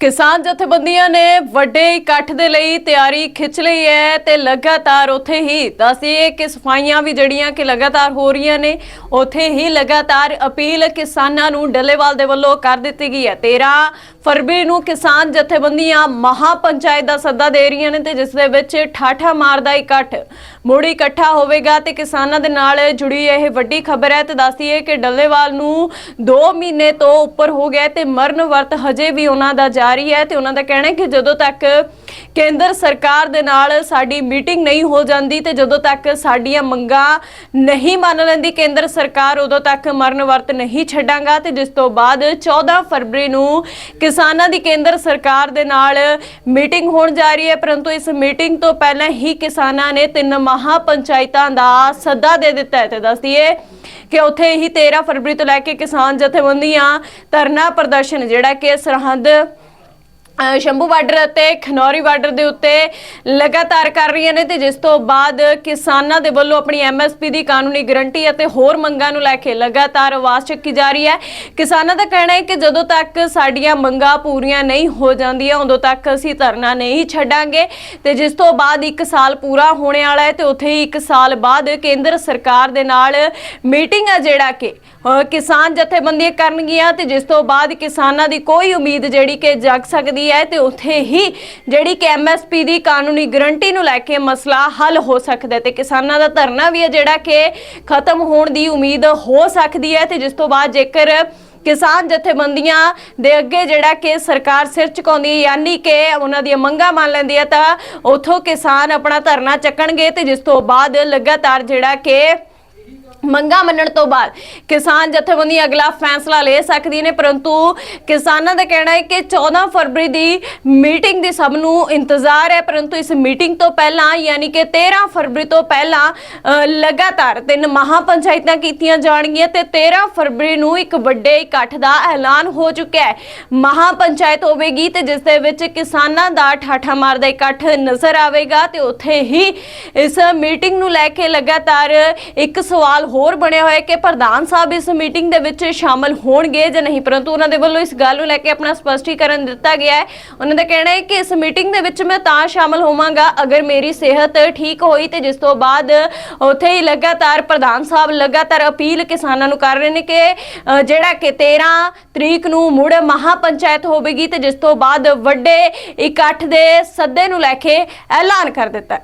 ਕਿਸਾਨ ਜਥੇਬੰਦੀਆਂ ਨੇ ਵੱਡੇ ਇਕੱਠ ਦੇ ਲਈ ਤਿਆਰੀ ਖਿੱਚ ਲਈ ਹੈ ਤੇ ਲਗਾਤਾਰ ਉੱਥੇ ਹੀ ਦੱਸੀਏ ਕਿ ਸਫਾਈਆਂ ਵੀ ਜਿਹੜੀਆਂ ਕਿ ਲਗਾਤਾਰ ਹੋ ਰਹੀਆਂ ਨੇ, ਉੱਥੇ ਹੀ ਲਗਾਤਾਰ ਅਪੀਲ ਕਿਸਾਨਾਂ ਨੂੰ ਡੱਲੇਵਾਲ ਦੇ ਵੱਲੋਂ ਕਰ ਦਿੱਤੀ ਗਈ ਹੈ। 13 ਫਰਵਰੀ ਨੂੰ ਕਿਸਾਨ ਜਥੇਬੰਦੀਆਂ ਮਹਾ ਪੰਚਾਇਤ ਦਾ ਸੱਦਾ ਦੇ ਰਹੀਆਂ ਨੇ ਤੇ ਜਿਸ ਦੇ ਵਿੱਚ ਠਾਠਾ ਮਾਰਦਾ ਇਕੱਠ ਮੁੜੀ ਇਕੱਠਾ ਹੋਵੇਗਾ ਤੇ ਕਿਸਾਨਾਂ ਦੇ ਨਾਲ ਜੁੜੀ ਇਹ ਵੱਡੀ ਖਬਰ ਹੈ ਤੇ ਦੱਸਦੀਏ ਕਿ ਡੱਲੇਵਾਲ ਨੂੰ 2 ਮਹੀਨੇ ਤੋਂ ਉੱਪਰ ਹੋ ਗਿਆ ਤੇ ਮਰਨ ਵਰਤ ਹਜੇ ਵੀ ਉਹਨਾਂ ਦਾ ਜਾਰੀ ਹੈ ਤੇ ਉਹਨਾਂ ਦਾ ਕਹਿਣਾ ਹੈ ਕਿ ਜਦੋਂ ਤੱਕ ਕੇਂਦਰ ਸਰਕਾਰ ਦੇ ਨਾਲ ਸਾਡੀ ਮੀਟਿੰਗ ਨਹੀਂ ਹੋ ਜਾਂਦੀ ਤੇ ਜਦੋਂ ਤੱਕ ਸਾਡੀਆਂ ਮੰਗਾਂ ਨਹੀਂ ਮੰਨ ਲੈਂਦੀ ਕੇਂਦਰ ਸਰਕਾਰ, ਉਦੋਂ ਤੱਕ ਮਰਨ ਵਰਤ ਨਹੀਂ ਛੱਡਾਂਗਾ। ਤੇ ਜਿਸ ਤੋਂ ਬਾਅਦ 14 ਫਰਵਰੀ ਨੂੰ ਕਿਸਾਨਾਂ ਦੀ ਕੇਂਦਰ ਸਰਕਾਰ ਦੇ ਨਾਲ ਮੀਟਿੰਗ ਹੋਣ ਜਾ ਰਹੀ ਹੈ। ਪਰੰਤੂ ਇਸ ਮੀਟਿੰਗ ਤੋਂ ਪਹਿਲਾਂ ਹੀ ਕਿਸਾਨਾਂ ਨੇ ਤਿੰਨ ਮਹਾ ਪੰਚਾਇਤਾਂ ਦਾ ਸੱਦਾ ਦੇ ਦਿੱਤਾ ਹੈ ਤੇ ਦੱਸਦੀਏ ਕਿ ਉੱਥੇ ਹੀ 13 ਫਰਵਰੀ ਤੋਂ ਲੈ ਕੇ ਕਿਸਾਨ ਜਥੇਬੰਦੀਆਂ ਧਰਨਾ ਪ੍ਰਦਰਸ਼ਨ ਜਿਹੜਾ ਕਿ ਸਰਹੰਦ ਸ਼ੰਭੂ ਬਾਰਡਰ ਅਤੇ ਖਨੌਰੀ ਬਾਰਡਰ ਦੇ ਉੱਤੇ ਲਗਾਤਾਰ ਕਰ ਰਹੀਆਂ ਨੇ ਤੇ ਜਿਸ ਤੋਂ ਬਾਅਦ ਕਿਸਾਨਾਂ ਦੇ ਵੱਲੋਂ ਆਪਣੀ ਐਮਐਸਪੀ ਦੀ ਕਾਨੂੰਨੀ ਗਰੰਟੀ ਅਤੇ ਹੋਰ ਮੰਗਾਂ ਨੂੰ ਲੈ ਕੇ ਲਗਾਤਾਰ ਆਵਾਜ਼ ਚੱਕੀ ਜਾ ਰਹੀ ਹੈ। ਕਿਸਾਨਾਂ ਦਾ ਕਹਿਣਾ ਹੈ ਕਿ ਜਦੋਂ ਤੱਕ ਸਾਡੀਆਂ ਮੰਗਾਂ ਪੂਰੀਆਂ ਨਹੀਂ ਹੋ ਜਾਂਦੀਆਂ, ਉਦੋਂ ਤੱਕ ਅਸੀਂ ਧਰਨਾ ਨਹੀਂ ਛੱਡਾਂਗੇ ਤੇ ਜਿਸ ਤੋਂ ਬਾਅਦ 1 ਸਾਲ ਪੂਰਾ ਹੋਣੇ ਵਾਲਾ ਹੈ ਤੇ ਉੱਥੇ ਹੀ 1 ਸਾਲ ਬਾਅਦ ਕੇਂਦਰ ਸਰਕਾਰ ਦੇ ਨਾਲ ਮੀਟਿੰਗ ਆ ਜਿਹੜਾ ਕਿ ਕਿਸਾਨ ਜਥੇਬੰਦੀਆਂ ਕਰਨਗੀਆਂ ਤੇ ਜਿਸ ਤੋਂ ਬਾਅਦ ਕਿਸਾਨਾਂ ਦੀ ਕੋਈ ਉਮੀਦ ਜਿਹੜੀ ਕਿ ਜਗ ਸਕਦੀ ਹੈ ਤੇ ਉੱਥੇ ਹੀ ਜਿਹੜੀ ਕਿ ਐਮਐਸਪੀ ਦੀ ਕਾਨੂੰਨੀ ਗਰੰਟੀ ਨੂੰ ਲੈ ਕੇ ਮਸਲਾ ਹੱਲ ਹੋ ਸਕਦਾ ਤੇ ਕਿਸਾਨਾਂ ਦਾ ਧਰਨਾ ਵੀ ਹੈ ਜਿਹੜਾ ਕਿ ਖਤਮ ਹੋਣ ਦੀ ਉਮੀਦ ਹੋ ਸਕਦੀ ਹੈ ਤੇ ਜਿਸ ਤੋਂ ਬਾਅਦ ਜੇਕਰ ਕਿਸਾਨ ਜਥੇਬੰਦੀਆਂ ਦੇ ਅੱਗੇ ਜਿਹੜਾ ਕਿ ਸਰਕਾਰ ਸਿਰ ਝੁਕਾਉਂਦੀ ਹੈ, ਯਾਨੀ ਕਿ ਉਹਨਾਂ ਦੀਆਂ ਮੰਗਾਂ ਮੰਨ ਲੈਂਦੀ ਹੈ, ਤਾਂ ਉਥੋਂ ਕਿਸਾਨ ਆਪਣਾ ਧਰਨਾ ਚੱਕਣਗੇ ਤੇ ਜਿਸ ਤੋਂ ਬਾਅਦ ਲਗਾਤਾਰ ਜਿਹੜਾ ਕਿ ਮੰਗਾ ਮੰਨਣ ਤੋਂ ਬਾਅਦ ਕਿਸਾਨ ਜਥੇਬੰਦੀ ਅਗਲਾ ਫੈਸਲਾ ਲੈ ਸਕਦੀ ਨੇ, ਪਰੰਤੂ ਕਿਸਾਨਾਂ ਦਾ ਕਹਿਣਾ ਹੈ ਕਿ 14 ਫਰਵਰੀ ਦੀ ਮੀਟਿੰਗ ਦੀ ਸਭ ਨੂੰ ਇੰਤਜ਼ਾਰ ਹੈ, ਪਰੰਤੂ ਇਸ ਮੀਟਿੰਗ ਤੋਂ ਪਹਿਲਾਂ ਯਾਨੀ ਕਿ 13 ਫਰਵਰੀ ਤੋਂ ਪਹਿਲਾਂ ਲਗਾਤਾਰ ਤਿੰਨ ਮਹਾ ਪੰਚਾਇਤਾਂ ਕੀਤੀਆਂ ਜਾਣਗੀਆਂ ਤੇ 13 ਫਰਵਰੀ ਨੂੰ ਇੱਕ ਵੱਡੇ ਇਕੱਠ ਦਾ ਐਲਾਨ ਹੋ ਚੁੱਕਿਆ ਹੈ। ਮਹਾ ਪੰਚਾਇਤ ਹੋਵੇਗੀ ਤੇ ਜਿਸ ਦੇ ਵਿੱਚ ਕਿਸਾਨਾਂ ਦਾ ਠਾਠਾ ਮਾਰਦਾ ਇਕੱਠ ਨਜ਼ਰ ਆਵੇਗਾ ਤੇ ਉੱਥੇ ਹੀ ਇਸ ਮੀਟਿੰਗ ਨੂੰ ਲੈ ਕੇ ਲਗਾਤਾਰ ਇੱਕ ਸਵਾਲ ਹੋਰ ਬਣਿਆ ਹੋਇਆ ਕਿ ਪ੍ਰਧਾਨ ਸਾਹਿਬ ਇਸ ਮੀਟਿੰਗ ਦੇ ਵਿੱਚ ਸ਼ਾਮਲ ਹੋਣਗੇ ਜਾਂ ਨਹੀਂ, ਪਰੰਤੂ ਉਹਨਾਂ ਦੇ ਵੱਲੋਂ ਇਸ ਗੱਲ ਨੂੰ ਲੈ ਕੇ ਆਪਣਾ ਸਪਸ਼ਟੀਕਰਨ ਦਿੱਤਾ ਗਿਆ ਹੈ। ਉਹਨਾਂ ਦਾ ਕਹਿਣਾ ਹੈ ਕਿ ਇਸ ਮੀਟਿੰਗ ਦੇ ਵਿੱਚ ਮੈਂ ਤਾਂ ਸ਼ਾਮਲ ਹੋਵਾਂਗਾ ਅਗਰ ਮੇਰੀ ਸਿਹਤ ਠੀਕ ਹੋਈ ਤੇ ਜਿਸ ਤੋਂ ਬਾਅਦ ਉੱਥੇ ਹੀ ਲਗਾਤਾਰ ਪ੍ਰਧਾਨ ਸਾਹਿਬ ਲਗਾਤਾਰ ਅਪੀਲ ਕਿਸਾਨਾਂ ਨੂੰ ਕਰ ਰਹੇ ਨੇ ਕਿ ਜਿਹੜਾ ਕਿ 13 ਤਰੀਕ ਨੂੰ ਮੁੜ ਮਹਾ ਪੰਚਾਇਤ ਹੋਵੇਗੀ ਤੇ ਜਿਸ ਤੋਂ ਬਾਅਦ ਵੱਡੇ ਇਕੱਠ ਦੇ ਸੱਦੇ ਨੂੰ ਲੈ ਕੇ ਐਲਾਨ ਕਰ ਦਿੱਤਾ।